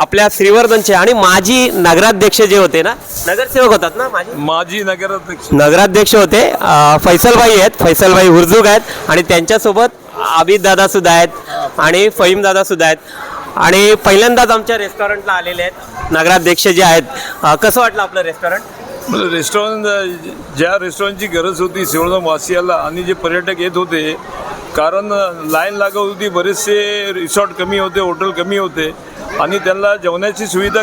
आपल्या श्रीवर्धनचे आणि माजी नगराध्यक्ष जे होते ना नगरसेवक होतात ना माजी? माजी नगराध्यक्ष. नगराध्यक्ष होते अ, फैसलभाई आहेत फैसलभाई हुरजुक आहेत आणि त्यांच्यासोबत आबिद दादा सुद्धा आहेत आणि फहीम दादा सुद्धा आहेत. आणि पहिल्यांदाच आमच्या रेस्टॉरंटला आलेले आहेत नगराध्यक्ष जे आहेत. अ, कसं वाटलं आपलं रेस्टॉरंट? रेस्टॉरंट ज्या रेस्टॉरंटची गरज होती शिवणं वासियाला आणि जे पर्यटक येत होते कारण लाईन लागत होती बरेचसे रिसॉर्ट कमी होते हॉटेल कमी होते. आणि त्यांना जेवणाची सुविधा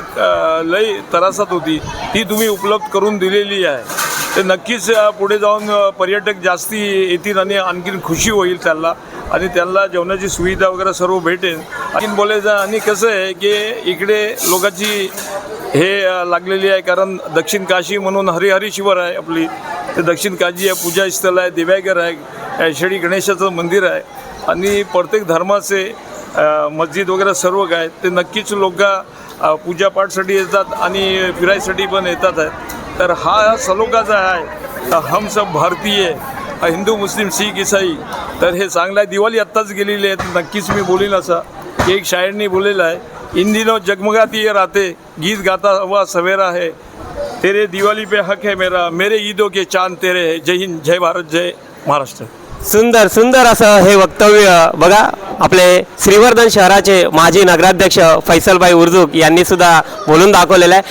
लई त्रासात होती. ती तुम्ही उपलब्ध करून दिलेली आहे. ते नक्कीच पुढे जाऊन पर्यटक जास्ती येतील आणि आणखीन खुशी होईल त्यांना आणि त्यांना जेवणाची सुविधा वगैरे सर्व भेटेल. आणखीन बोलायचं आणि कसं आहे की इकडे लोकांची हे लागलेली आहे. कारण दक्षिण काशी म्हणून हरिहरी शिवर आहे आपली. ते दक्षिण काशी आहे पूजास्थळ आहे दिव्यागर आहे शेळी गणेशाचं मंदिर आहे. आणि प्रत्येक धर्माचे मस्जिद वगैरे सर्व काय ते नक्कीच लोक पूजापाठसाठी येतात आणि फिरायसाठी पण येतात आहेत. तर हा सलोखा जो आहे हम सब भारतीय हिंदू मुस्लिम शीख ईसाई तर हे चांगलं आहे दिवाळी आत्ताच गेलेली आहे तर नक्कीच मी बोलेन असं. एक शायरनी बोललेलं आहे इंदिनो जगमगाती ये गीत गाता हुआ सवेरा है तेरे दिवाली पे हक है मेरा मेरे ईदों के चांद तेरे है. जय हिंद जय भारत जय महाराष्ट्र. सुंदर सुंदर असं हे वक्तव्य बघा. आपले श्रीवर्धन शहराचे माजी नगराध्यक्ष फैसलभाई उर्जुक यांनी सुद्धा बोलून दाखवलेलं आहे.